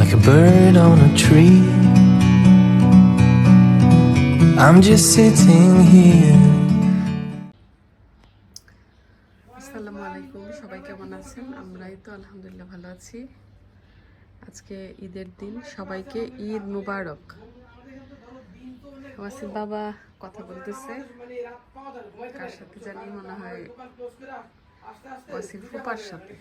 like a bird on a tree. I'm just sitting here. আসসালামু আলাইকুম, সবাই কেমন আছেন তো আলহামদুলিল্লাহ ভালো আছি আজকে ঈদের দিন, সবাইকে ঈদ মুবারক বাবা কথা বলতেছে কার সাথে জানি মনে হয় ওয়াসির ফুপার সাথে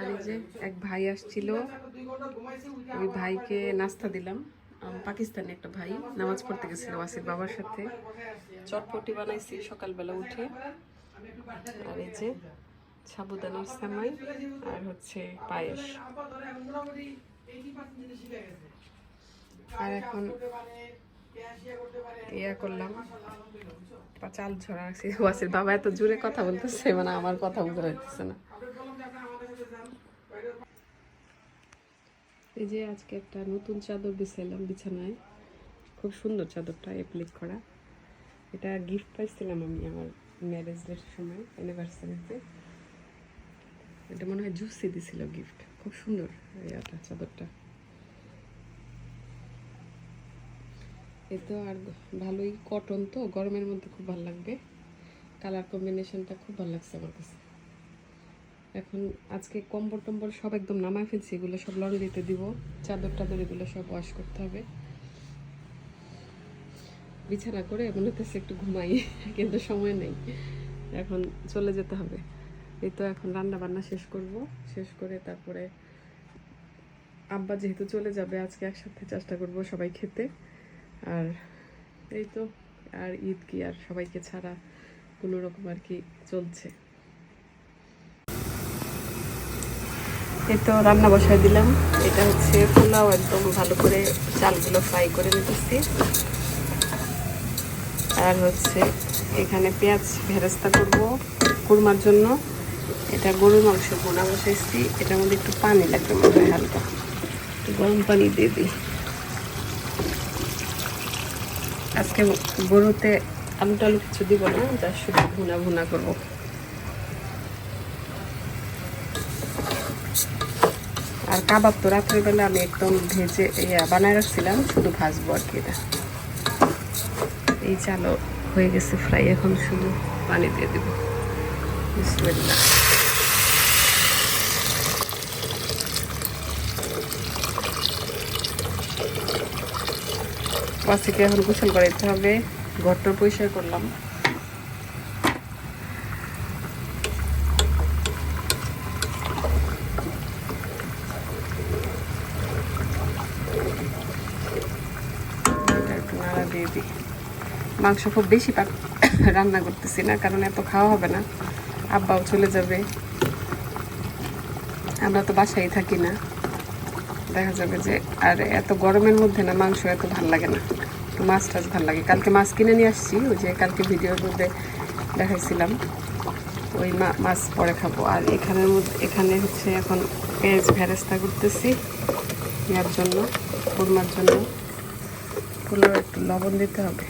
আর এই যে এক ভাই আসছিল ওই ভাইকে নাস্তা দিলাম। পাকিস্তানি একটা ভাই নামাজ পড়তে গেছিল ওয়াসির বাবার সাথে। চটপটি বানাইছি সকালবেলা উঠে। আর এই যে সাবুদানার সামাই আর হচ্ছে পায়েস। আর এখন ইয়া করলাম। চাল ঝরা ওয়াসির বাবা এত জোরে কথা বলতেছে মানে আমার কথা বুঝতে পারতেছে না। এই যে আজকে একটা নতুন চাদর বিছাইলাম বিছানায়। খুব সুন্দর চাদরটা অ্যাপ্লিক করা। এটা গিফট পাইছিলাম আমি আমার ম্যারেজ ডের সময় অ্যানিভার্সারিতে এটা মনে হয় জুসি দিছিল গিফট খুব সুন্দর ইয়াটা চাদরটা। এ তো আর ভালোই কটন তো, গরমের মধ্যে খুব ভালো লাগবে। কালার কম্বিনেশনটা খুব ভালো লাগছে আমার কাছে। এখন আজকে কম্বল টম্বল সব একদম নামায় ফেলছি, এগুলো সব লন্ড্রিতে দিব, চাদর টাদর এগুলো সব ওয়াশ করতে হবে। বিছানা করে মনে হতেছে একটু ঘুমাই, কিন্তু সময় নেই। এখন চলে যেতে হবে। এই তো এখন রান্না বান্না শেষ করব, শেষ করে তারপরে আব্বা যেহেতু চলে যাবে, আজকে একসাথে চেষ্টা করব সবাই খেতে। আর এই তো আর ঈদ কি আর সবাইকে ছাড়া কোনো রকম আর কি চলছে? এই তো রান্না বসায় দিলাম। এটা হচ্ছে পোলাও একদম ভালো করে চালগুলো ফ্রাই করে নিতেছি। আর হচ্ছে এখানে পেঁয়াজ ভেরেস্তা করব কুরমার জন্য। এটা গরুর মাংস বোনা বসাইছি। এটার মধ্যে একটু পানি লাগবে মনে হয় হালকা। গরম পানি দিয়ে দিই। আজকে গরুতে আলু কিছু দিব না যা শুধু ভুনা ভুনা করব। আর কাবাব তো রাত্রেবেলা আমি একদম ভেজে বানায় রাখছিলাম, শুধু ভাজবো আর কি এটা। এই চালও হয়ে গেছে ফ্রাই, এখন শুধু পানি দিয়ে দেবো। বিসমিল্লাহ। ওয়াসিকে এখন গোসল করাইতে হবে। ঘরটা পরিষ্কার করলাম। মাংস খুব বেশি পাক রান্না করতেছি না, কারণ এত খাওয়া হবে না। আব্বাও চলে যাবে। আমরা তো বাসায় থাকি না। দেখা যাবে যে আর এত গরমের মধ্যে না, মাংস এত ভালো লাগে না। মাছ টাছ ভালো লাগে। কালকে মাছ কিনে নিয়ে আসছি, ওই যে কালকে ভিডিওর মধ্যে দেখাইছিলাম। ওই মাছ পরে খাব। আর এখানের মধ্যে এখানে হচ্ছে এখন পেঁয়াজ ভেরেস্তা করতেছি ইয়ার জন্য, কুরমার জন্য। ফুলেও একটু লবণ দিতে হবে।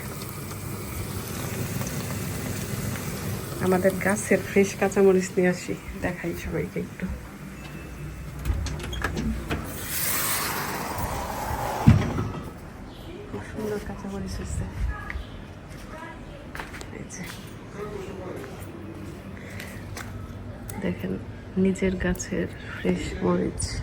আমাদের গাছের ফ্রেশ কাঁচামরিচ নিয়ে আসি, দেখাই সবাইকে একটু খুব এই যে। দেখেন, নিজের গাছের ফ্রেশ মরিচ।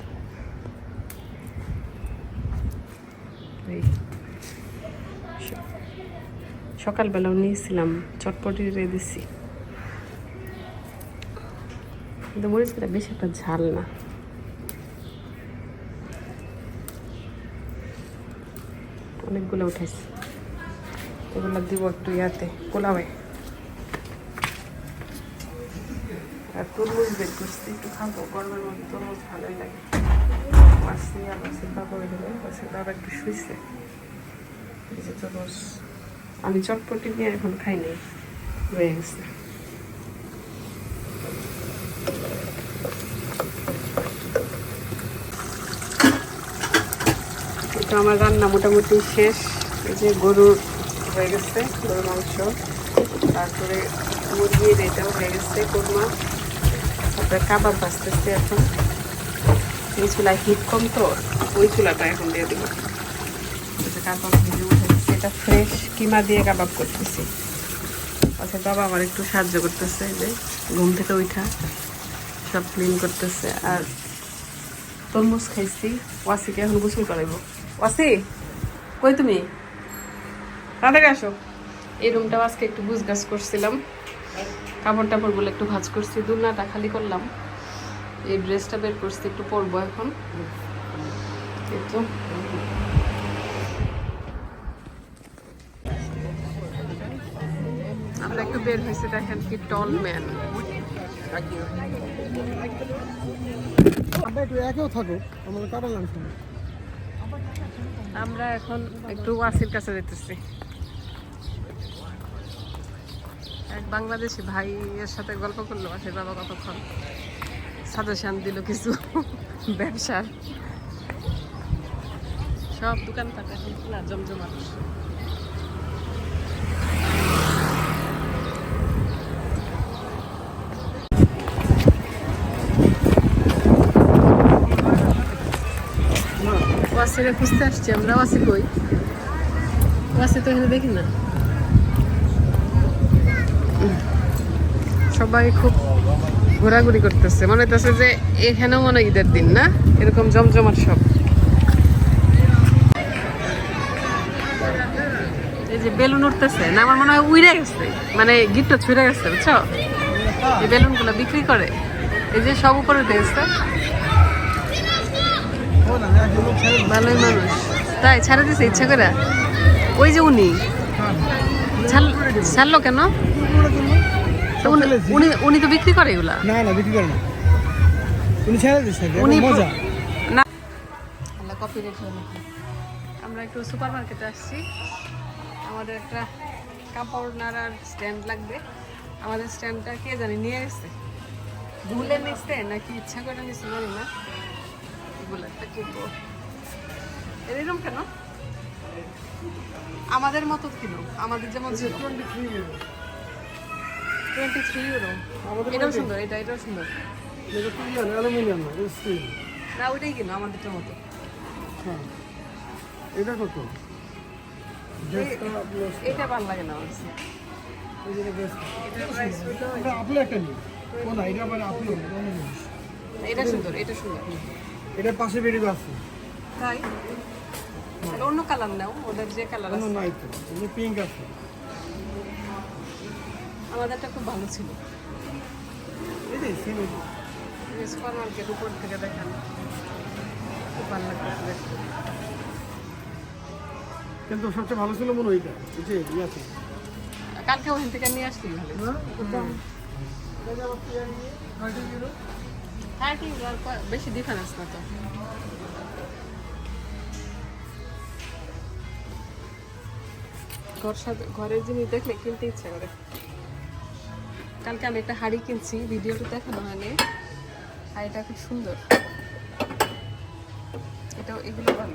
সকালবেলাও নিয়েছিলাম, চটপটি রে দিছি। কিন্তু মরিচটা বেশি একটা ঝাল না। অনেকগুলো উঠেছি। এগুলো দিব একটু ইয়াতে, পোলাওয়ে। আর তরমুজ বের করছি, একটু খাব, গরমের মধ্যে তরমুজ ভালোই লাগে। মাসি আর মাসির বাবা গেলে মাসির বাবা একটু শুইছে। এই যে তরমুজ। আমি চটপটি নিয়ে এখন খাই নাই রয়ে গেছে তো আমার রান্না মোটামুটি শেষ। এই যে গরুর হয়ে গেছে, গরুর মাংস। তারপরে মুরগির এটাও হয়ে গেছে, কোরমা। তারপরে কাবাব ভাজতেছে এখন। এই চুলায় হিট কম তো, ওই চুলাটা এখন দিয়ে দেবো কাবাব ভেজে এটা ফ্রেশ কিমা দিয়ে কাবাব করতেছি। আচ্ছা বাবা আমার একটু সাহায্য করতেছে যে ঘুম থেকে উঠা সব ক্লিন করতেছে। আর তরমুজ খাইছি, ওয়াসিকে এখন গোসল করাইব। ওয়াসি কই তুমি? তাড়াতাড়ি আসো। এই রুমটাও আজকে একটু গুছ গাছ করছিলাম। কাপড় টাপড় বলে একটু ভাজ করছি দুলনাটা খালি করলাম। এই ড্রেসটা বের করছি একটু পরবো এখন। এই আমরা একটু বের হয়েছে দেখেন কি টল ম্যান একটু একেও থাকো আমার না। আমরা এখন একটু ওয়াসির কাছে যেতেছি। এক বাংলাদেশি ভাইয়ের সাথে গল্প করল, ওয়াসির বাবা কতক্ষণ? সাজেশন দিল কিছু। ব্যবসার। সব দোকান এখন খোলা জমজমাট। ওয়াসিরে খুঁজতে আসছি আমরা। ওয়াসি কই? ওয়াসি তো এখানে দেখি না। সবাই খুব ঘোরাঘুরি করতেছে। মনে হইতেছে যে এখানেও মনে ঈদের দিন, না? এরকম জমজমাট সব। এই যে বেলুন উঠতেছে না, আমার মনে হয় উইড়ে গেছে। মানে গিটটা ছুঁড়ে গেছে, বুঝছ? এই বেলুনগুলো বিক্রি করে। এই যে সব উপরে উঠে গেছে ও না, একজন লোক ছেড়ে দিল। ভালোই মানুষ। তাই ছাড়ে দিছে ইচ্ছা করে? ওই যে উনি। ছাড়লো কেন? উনি- উনি তো বিক্রি করে এগুলা? না না বিক্রি করে না। উনি ছেড়ে দিচ্ছে উনি মজা। না। আল্লাহ কপি রেখে আমরা একটু সুপার মার্কেটে আসছি। আমাদের একটা কাপড় নাড়ার স্ট্যান্ড লাগবে। আমাদের স্ট্যান্ডটা কে জানি নিয়ে গেছে ভুলে নিচ্ছে নাকি ইচ্ছা করে নিচ্ছে জানি না। এগুলো একটা কিনবো এরকম কেন? আমাদের মতো কিনো আমাদের যেমন ছিল। টোয়েন্টি থ্রি ইউরো এটাও সুন্দর এটা এটাও সুন্দর। অ্যালুমিনিয়াম না ওইটাই কিনো আমাদেরটার মতো। হ্যাঁ এটা কত? এটা ভালো লাগে না এটা জিনিস। এটা সুন্দর। এটা পাশে বেরিয়ে আছে তাই? অন্য কালার নাও ওদের যে কালার অন্য আছে। নাই তো এই পিঙ্ক আছে। আমাদেরটা খুব ভালো ছিল। এটাই সেম সুপার মার্কেট উপর থেকে দেখান। খুব ভালো লাগছে কিন্তু সবচেয়ে ভালো ছিল মনে ওইটা এই যে ইয়ে আছে। কালকে ওখান থেকে নিয়ে আসছি ভালো। হ্যাঁ বেশি ডিফারেন্স না তো। ঘর সাথে ঘরের জিনিস দেখলে কিনতে ইচ্ছে করে। কালকে আমি একটা হাড়ি কিনছি, ভিডিওটা দেখানো হয়নি হাড়িটা খুব সুন্দর। এটাও এগুলো ভালো।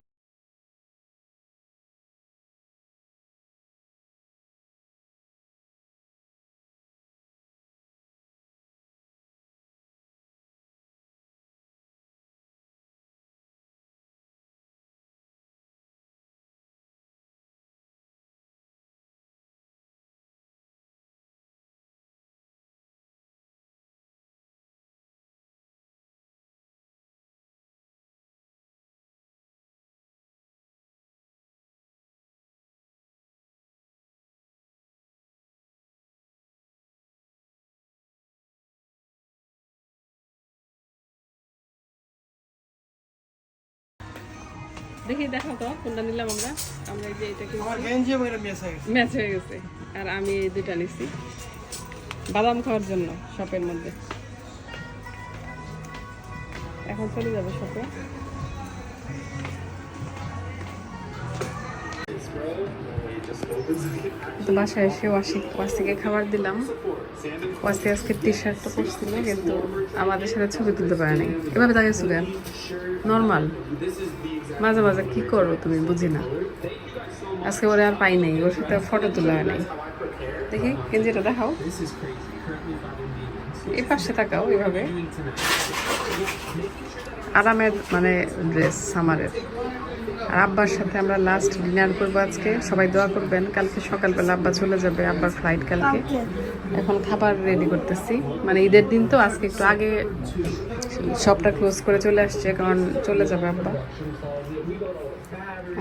দেখি দেখো তো কোনটা নিলাম আমরা? আমরা এই যে এটা ম্যাচ হয়ে গেছে। আর আমি এই দুটা নিছি। বাদাম খাওয়ার জন্য শপের মধ্যে। এখন চলে যাবে শপে বাসায় এসে ওয়াশি ওয়াসিকে খাবার দিলাম। ওয়াসি আজকে টি শার্টটা পরছিল, কিন্তু আমাদের সাথে ছবি তুলতে পারে নাই। এভাবে তাকিয়েছিল কেন? নর্মাল মাঝে মাঝে কী করো তুমি বুঝি না। আজকে ওরে আর পাই নাই, ওর সাথে ফটো তোলা হয় নাই। দেখি, গেঞ্জিটা দেখাও। এই পাশে থাকাও এভাবে। আরামের মানে ড্রেস সামারের আর আব্বার সাথে আমরা লাস্ট ডিনার করব আজকে। সবাই দোয়া করবেন, কালকে সকালবেলা আব্বা চলে যাবে, আব্বার ফ্লাইট কালকে। এখন খাবার রেডি করতেছি। মানে ঈদের দিন তো, আজকে একটু আগে সবটা ক্লোজ করে চলে আসছে, কারণ চলে যাবে আব্বা।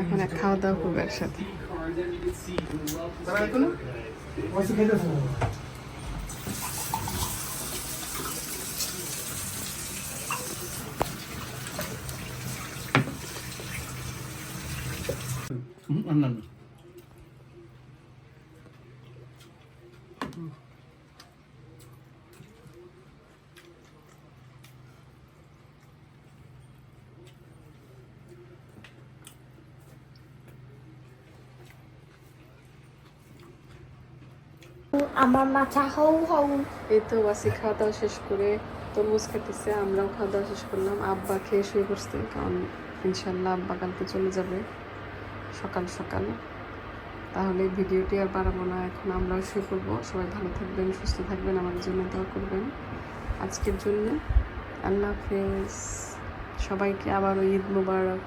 এখন এক খাওয়া দাওয়া করব একসাথে। না। আমার মাথা হৌ হৌ এই তো ওয়াসি খাওয়া দাওয়া শেষ করে তরমুজ খেতেছে আমরাও খাওয়া দাওয়া শেষ করলাম। আব্বা খেয়ে শুয়ে পড়ছে কারণ ইনশাল্লাহ আব্বা কালকে চলে যাবে। সকাল সকাল। তাহলে ভিডিওটি আর বাড়াবো না, এখন আমরাও শুয়ে করব সবাই ভালো থাকবেন, সুস্থ থাকবেন, আমাদের জন্য দোয়া করবেন। আজকের জন্য আল্লাহ হাফেজ। সবাইকে আবারও ঈদ মুবারক।